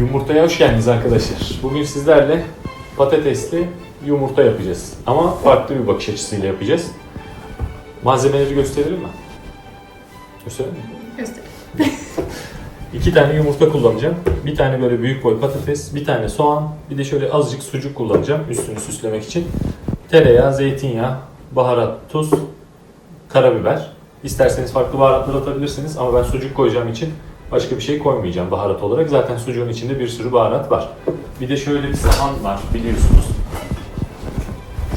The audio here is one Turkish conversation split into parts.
Yumurtaya hoş geldiniz arkadaşlar. Bugün sizlerle patatesli yumurta yapacağız. Ama farklı bir bakış açısıyla yapacağız. Malzemeleri gösterelim mi? Gösterelim mi? Göster. İki tane yumurta kullanacağım. Bir tane böyle büyük boy patates, bir tane soğan, bir de şöyle azıcık sucuk kullanacağım üstünü süslemek için. Tereyağı, zeytinyağı, baharat, tuz, karabiber. İsterseniz farklı baharatlar atabilirsiniz ama ben sucuk koyacağım için başka bir şey koymayacağım baharat olarak. Zaten sucuğun içinde bir sürü baharat var. Bir de şöyle bir sahan var biliyorsunuz.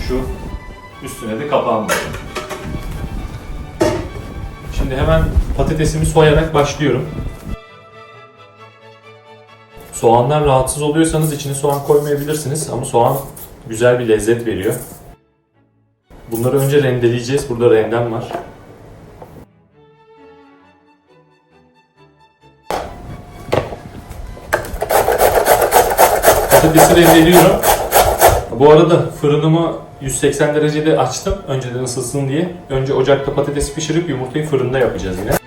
Şu üstüne de kapağım var. Şimdi hemen patatesimi soyarak başlıyorum. Soğandan rahatsız oluyorsanız içine soğan koymayabilirsiniz ama soğan güzel bir lezzet veriyor. Bunları önce rendeleyeceğiz. Burada rendem var. Patatesi rendeliyorum. Bu arada fırınımı 180 derecede açtım önceden ısınsın diye. Önce ocakta patatesi pişirip yumurtayı fırında yapacağız yine.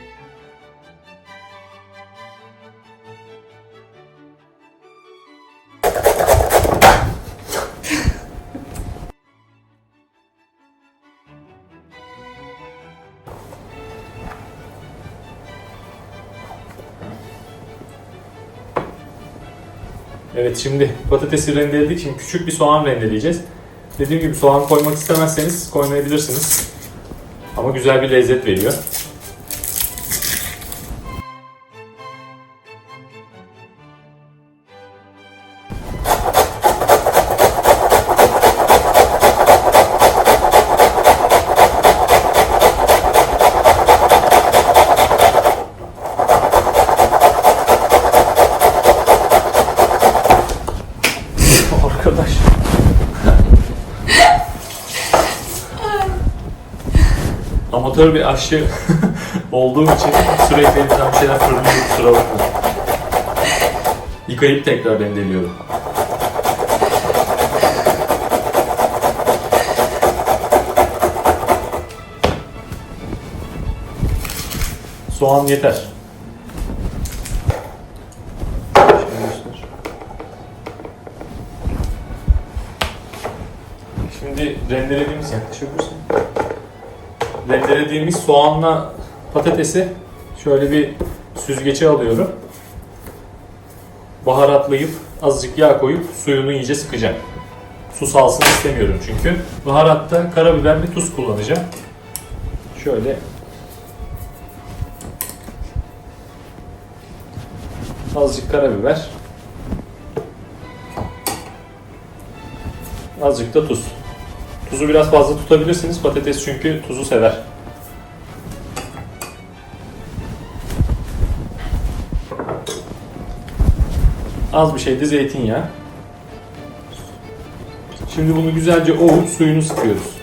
Evet şimdi patatesi rendeledik. Şimdi küçük bir soğan rendeleyeceğiz. Dediğim gibi soğan koymak istemezseniz koymayabilirsiniz. Ama güzel bir lezzet veriyor. Amatör bir aşçı olduğum için sürekli elimden bir şeyler fırlıyor kusura bakmayın. Yıkayıp tekrar rendeliyorum. Soğan yeter. Şimdi rendelediğimiz yaklaşabilirsin. Rendelediğimiz soğanla patatesi şöyle bir süzgece alıyorum. Baharatlayıp azıcık yağ koyup suyunu iyice sıkacağım. Su salsın istemiyorum çünkü. Baharatta karabiber ve tuz kullanacağım. Şöyle azıcık karabiber azıcık da tuz. Tuzu biraz fazla tutabilirsiniz. Patates çünkü tuzu sever. Az bir şey de zeytinyağı. Şimdi bunu güzelce ovup suyunu sıkıyoruz.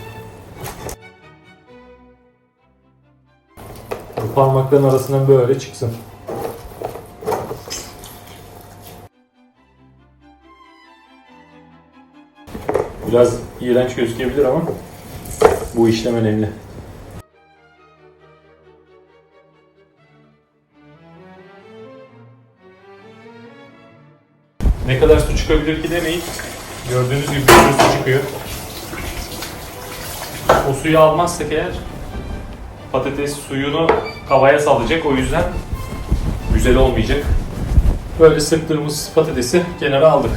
Parmakların arasından böyle çıksın. Biraz iğrenç gözükebilir ama bu işlem önemli. Ne kadar su çıkabilir ki demeyin. Gördüğünüz gibi bir su çıkıyor. O suyu almazsak eğer patates suyunu tavaya salacak. O yüzden güzel olmayacak. Böyle sıktığımız patatesi kenara aldık.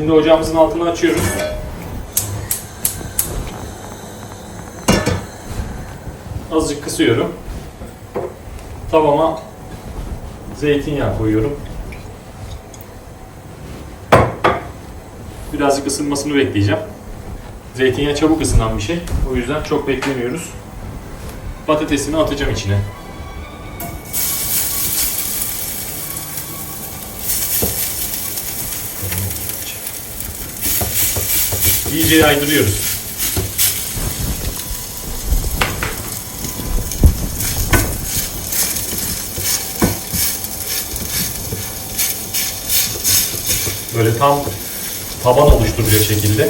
Şimdi ocağımızın altını açıyoruz. Azıcık kısıyorum. Tavama zeytinyağı koyuyorum. Birazcık ısınmasını bekleyeceğim. Zeytinyağı çabuk ısınan bir şey. O yüzden çok beklemiyoruz. Patatesini atacağım içine. iyice yaydırıyoruz. Böyle tam taban oluşturacak şekilde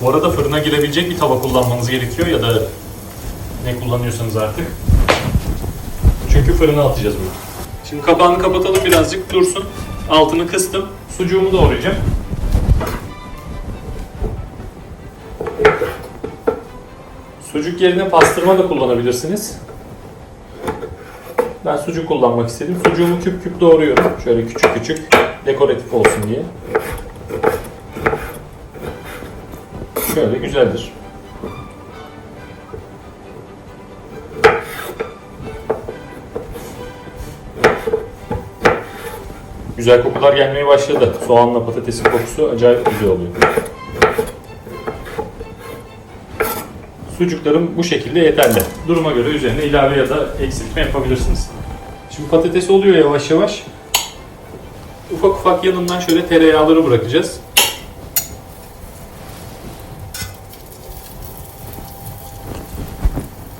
Bu arada fırına girebilecek bir tava kullanmanız gerekiyor ya da ne kullanıyorsanız artık. Çünkü fırına atacağız bunu. Şimdi kapağını kapatalım birazcık dursun. Altını kıstım. Sucuğumu doğrayacağım. Sucuk yerine pastırma da kullanabilirsiniz. Ben sucuk kullanmak istedim. Sucuğumu küp küp doğruyorum. Şöyle küçük küçük dekoratif olsun diye. Şöyle güzeldir. Güzel kokular gelmeye başladı. Soğanla patatesin kokusu acayip güzel oluyor. Sucuklarım bu şekilde yeterli. Duruma göre üzerine ilave ya da eksiltme yapabilirsiniz. Şimdi patates oluyor yavaş yavaş. Ufak ufak yanından şöyle tereyağları bırakacağız.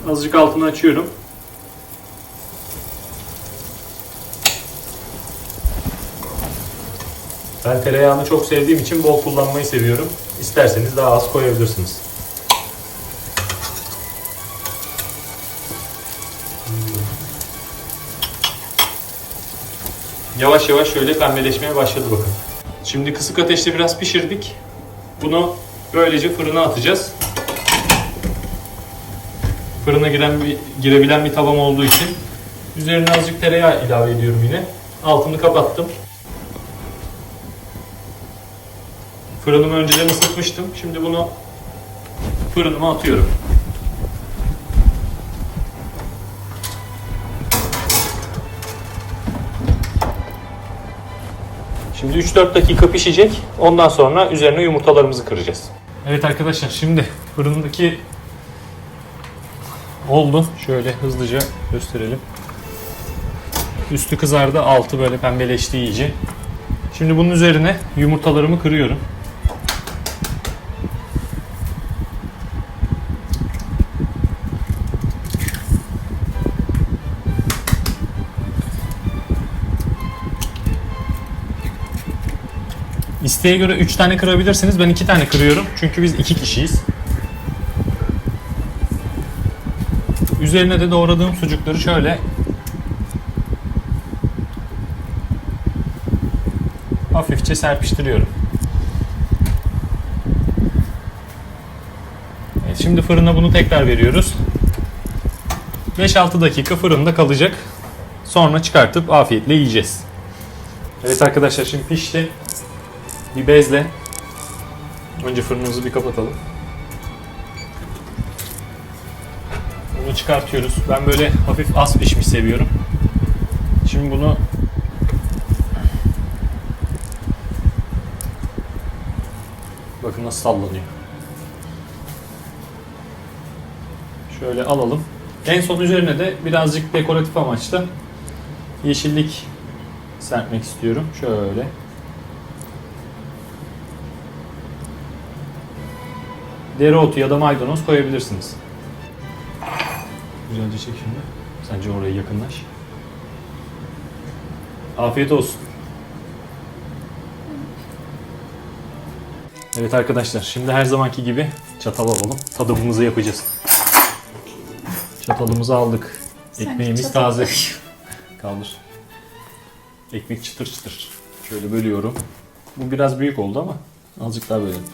Azıcık altını açıyorum. Ben tereyağını çok sevdiğim için bol kullanmayı seviyorum. İsterseniz daha az koyabilirsiniz. Yavaş yavaş şöyle pembeleşmeye başladı bakın. Şimdi kısık ateşte biraz pişirdik. Bunu böylece fırına atacağız. Fırına giren bir, girebilen bir tavam olduğu için üzerine azıcık tereyağı ilave ediyorum yine. Altını kapattım. Fırınımı önceden ısıtmıştım. Şimdi bunu fırınıma atıyorum. Şimdi 3-4 dakika pişecek. Ondan sonra üzerine yumurtalarımızı kıracağız. Evet arkadaşlar şimdi fırındaki oldu. Şöyle hızlıca gösterelim. Üstü kızardı, altı böyle pembeleşti iyice. Şimdi bunun üzerine yumurtalarımı kırıyorum. İsteğe göre 3 tane kırabilirsiniz. Ben 2 tane kırıyorum. Çünkü biz 2 kişiyiz. Üzerine de doğradığım sucukları şöyle hafifçe serpiştiriyorum. Evet, şimdi fırına bunu tekrar veriyoruz. 5-6 dakika fırında kalacak. Sonra çıkartıp afiyetle yiyeceğiz. Evet arkadaşlar şimdi pişti. Bir bezle önce fırınımızı bir kapatalım. Bunu çıkartıyoruz. Ben böyle hafif az pişmiş seviyorum. Şimdi bunu Bakın nasıl sallanıyor. Şöyle alalım. En son üzerine de birazcık dekoratif amaçlı yeşillik serpmek istiyorum. Şöyle. Dereotu ya da maydanoz koyabilirsiniz. Güzelce çek şimdi. Sence oraya yakınlaş. Afiyet olsun. Evet arkadaşlar şimdi her zamanki gibi çatal alalım. Tadımımızı yapacağız. Çatalımızı aldık. Ekmeğimiz çatal taze. Kaldır. Ekmek çıtır çıtır. Şöyle bölüyorum. Bu biraz büyük oldu ama azıcık daha bölelim.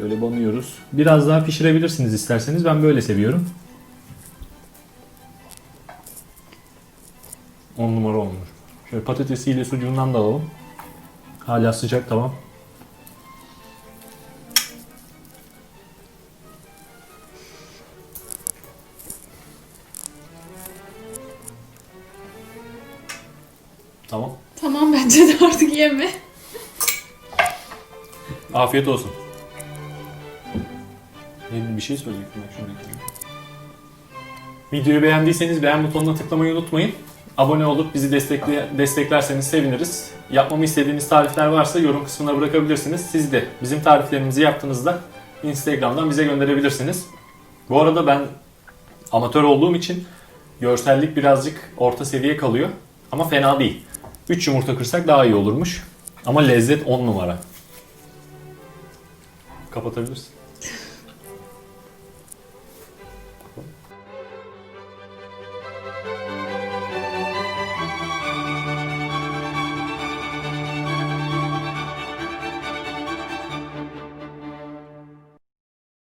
Şöyle banıyoruz. Biraz daha pişirebilirsiniz isterseniz. Ben böyle seviyorum. 10 numara olmuş. Şöyle patatesiyle sucuğundan da alalım. Hala sıcak tamam. Tamam. Tamam bence de artık yeme. Afiyet olsun. Bir şey söyleyecektim ben şuradaki. Videoyu beğendiyseniz beğen butonuna tıklamayı unutmayın. Abone olup bizi destekle, desteklerseniz seviniriz. Yapmamı istediğiniz tarifler varsa yorum kısmına bırakabilirsiniz. Siz de bizim tariflerimizi yaptığınızda Instagram'dan bize gönderebilirsiniz. Bu arada ben amatör olduğum için görsellik birazcık orta seviye kalıyor. Ama fena değil. 3 yumurta kırsak daha iyi olurmuş. Ama lezzet 10 numara. Kapatabilirsin.